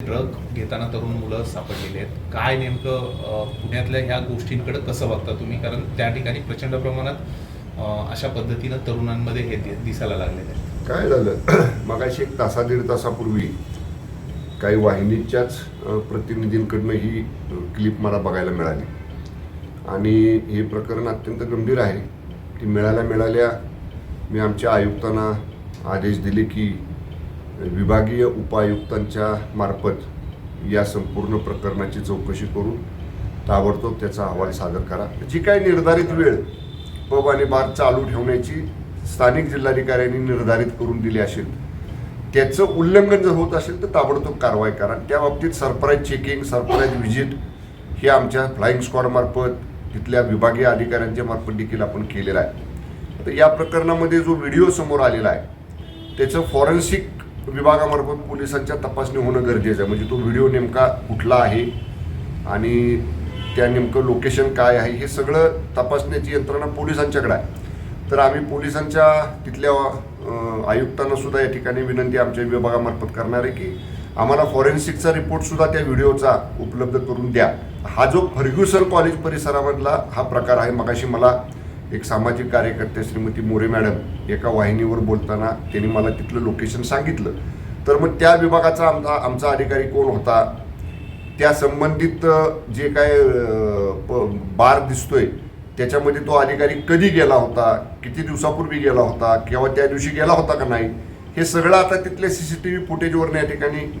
Drug घेताना तरुण मुलं सापडलेली आहेत. काय नेमकं पुण्यातल्या ह्या गोष्टींकडे कसं बघता तुम्ही? कारण त्या ठिकाणी प्रचंड प्रमाणात अशा पद्धतीनं तरुणांमध्ये हे दिसायला लागले काय झालं? मगाशी एक तासा दीड तासापूर्वी काही वाहिनीच्याच प्रतिनिधींकडनं ही क्लिप मला बघायला मिळाली. आणि हे प्रकरण अत्यंत गंभीर आहे. की मिळाल्या मिळाल्या मी आमच्या आयुक्तांना आदेश दिले की विभागीय उपायुक्तांच्या मार्फत या संपूर्ण प्रकरणाची चौकशी करून ताबडतोब त्याचा अहवाल सादर करा. जी काही निर्धारित वेळ पब आणि बार चालू ठेवण्याची स्थानिक जिल्हाधिकाऱ्यांनी निर्धारित करून दिली असेल त्याचं उल्लंघन जर होत असेल तर ताबडतोब कारवाई करा. त्या बाबतीत सरप्राईज चेकिंग सरप्राईज व्हिजिट हे आमच्या फ्लाईंग स्क्वॉडमार्फत तिथल्या विभागीय अधिकाऱ्यांच्या मार्फत देखील आपण केलेलं आहे. तर या प्रकरणामध्ये जो व्हिडिओ समोर आलेला आहे त्याचं फॉरेन्सिक विभागामार्फत पोलिसांच्या तपासणी होणं गरजेचं आहे. म्हणजे तो व्हिडिओ नेमका कुठला आहे आणि त्या नेमकं लोकेशन काय आहे हे सगळं तपासण्याची यंत्रणा पोलिसांच्याकडे आहे. तर आम्ही पोलिसांच्या तिथल्या आयुक्तांनासुद्धा आयुक्तांना सुद्धा या ठिकाणी विनंती आमच्या विभागामार्फत करणार आहे की आम्हाला फॉरेन्सिकचा रिपोर्ट सुद्धा त्या व्हिडिओचा उपलब्ध करून द्या. हा जो फर्ग्युसन कॉलेज परिसरामधला हा प्रकार आहे मगाशी मला एक सामाजिक कार्यकर्ते श्रीमती मोरे मॅडम एका वाहिनीवर बोलताना त्यांनी मला तिथलं लोकेशन सांगितलं. तर मग त्या विभागाचा आमचा आमचा अधिकारी कोण होता? त्या संबंधित जे काय प- बार दिसतोय त्याच्यामध्ये तो अधिकारी कधी गेला होता? किती दिवसापूर्वी गेला होता? किंवा त्या दिवशी गेला होता का नाही? हे सगळं आता तिथल्या सी सी टी व्ही फुटेजवरून या ठिकाणी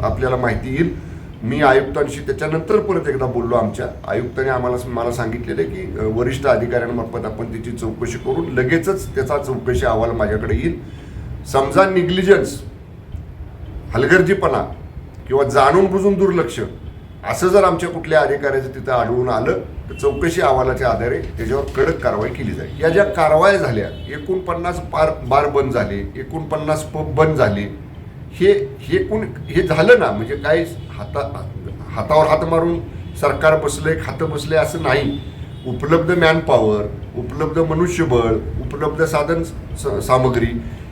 आपल्याला माहिती येईल. मी आयुक्तांशी त्याच्यानंतर परत एकदा बोललो आमच्या. आयुक्ताने आम्हाला मला सांगितलेलं आहे की वरिष्ठ अधिकाऱ्यांमार्फत आपण त्याची चौकशी करून लगेचच त्याचा चौकशी अहवाल माझ्याकडे येईल. समजा निग्लिजन्स हलगर्जीपणा किंवा जाणून बुजून दुर्लक्ष असं जर आमच्या कुठल्या अधिकाऱ्याचं तिथं आढळून आलं तर चौकशी अहवालाच्या आधारे त्याच्यावर कडक कारवाई केली जाईल. या ज्या कारवाया झाल्या एकोणपन्नास पार बार बंद झाले एकोणपन्नास पब बंद झाले हे हे कोण हे झालं ना म्हणजे काय हाता हातावर हात मारून सरकार बसले खातं बसले असं नाही. उपलब्ध मॅनपॉवर उपलब्ध मनुष्यबळ उपलब्ध साधन स- सामग्री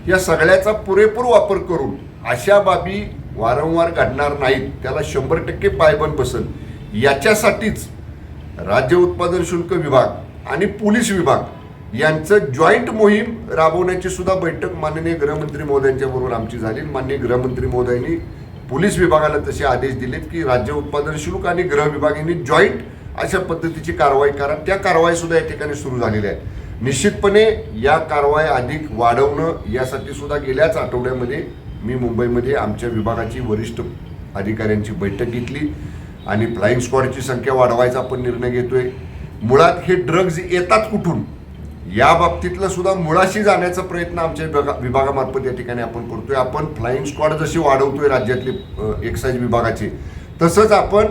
या सगळ्याचा पुरेपूर वापर करून अशा बाबी वारंवार घडणार नाहीत. त्याला शंभर टक्के पायबंद बसल याच्यासाठीच राज्य उत्पादन शुल्क विभाग आणि पोलीस विभाग यांचं जॉईंट मोहीम राबवण्याची सुद्धा बैठक माननीय गृहमंत्री महोदयांच्या बरोबर आमची झाली. माननीय गृहमंत्री महोदयांनी पोलीस विभागाला तसे आदेश दिलेत की राज्य उत्पादन शुल्क आणि गृह विभाग यांनी जॉईंट अशा पद्धतीची कारवाई करा. त्या कारवाई सुद्धा या ठिकाणी सुरू झालेल्या आहेत. निश्चितपणे या कारवाई अधिक वाढवणं यासाठी सुद्धा गेल्याच आठवड्यामध्ये मी मुंबईमध्ये आमच्या विभागाची वरिष्ठ अधिकाऱ्यांची बैठक घेतली आणि फ्लाईंग स्क्वॉडची संख्या वाढवायचा आपण निर्णय घेतोय. मुळात हे ड्रग्ज येतात कुठून? या बाबतीतलं सुद्धा मुळाशी जाण्याचा प्रयत्न आमच्या विभागा विभागामार्फत या ठिकाणी आपण करतोय. आपण फ्लाईंग स्क्वॉड जशी वाढवतोय राज्यातले एक्साईज विभागाची तसंच आपण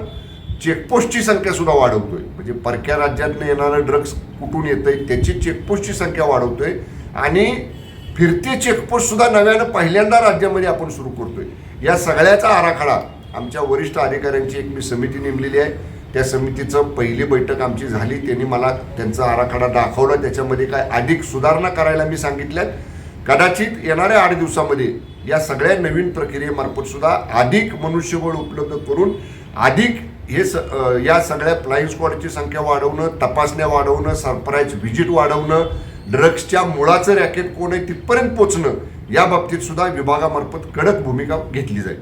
चेकपोस्टची संख्या सुद्धा वाढवतोय. म्हणजे परक्या राज्यातनं येणारं ड्रग्स कुठून येतंय त्याची चेकपोस्टची संख्या वाढवतोय आणि फिरते चेकपोस्ट सुद्धा नव्यानं पहिल्यांदा राज्यामध्ये आपण सुरू करतोय. या सगळ्याचा आराखडा आमच्या वरिष्ठ अधिकाऱ्यांची एक मी समिती नेमलेली आहे. त्या समितीचं पहिली बैठक आमची झाली त्यांनी मला त्यांचा आराखडा दाखवला. त्याच्यामध्ये काय अधिक सुधारणा करायला मी सांगितल्यात. कदाचित येणाऱ्या आठ दिवसामध्ये या सगळ्या नवीन प्रक्रियेमार्फत सुद्धा अधिक मनुष्यबळ उपलब्ध करून अधिक हे स या सगळ्या फ्लाईंग स्क्वॉडची संख्या वाढवणं तपासण्या वाढवणं सरप्राईज व्हिजिट वाढवणं ड्रग्सच्या मुळाचं रॅकेट कोण आहे तिथपर्यंत पोचणं या बाबतीत सुद्धा विभागामार्फत कडक भूमिका घेतली जाईल.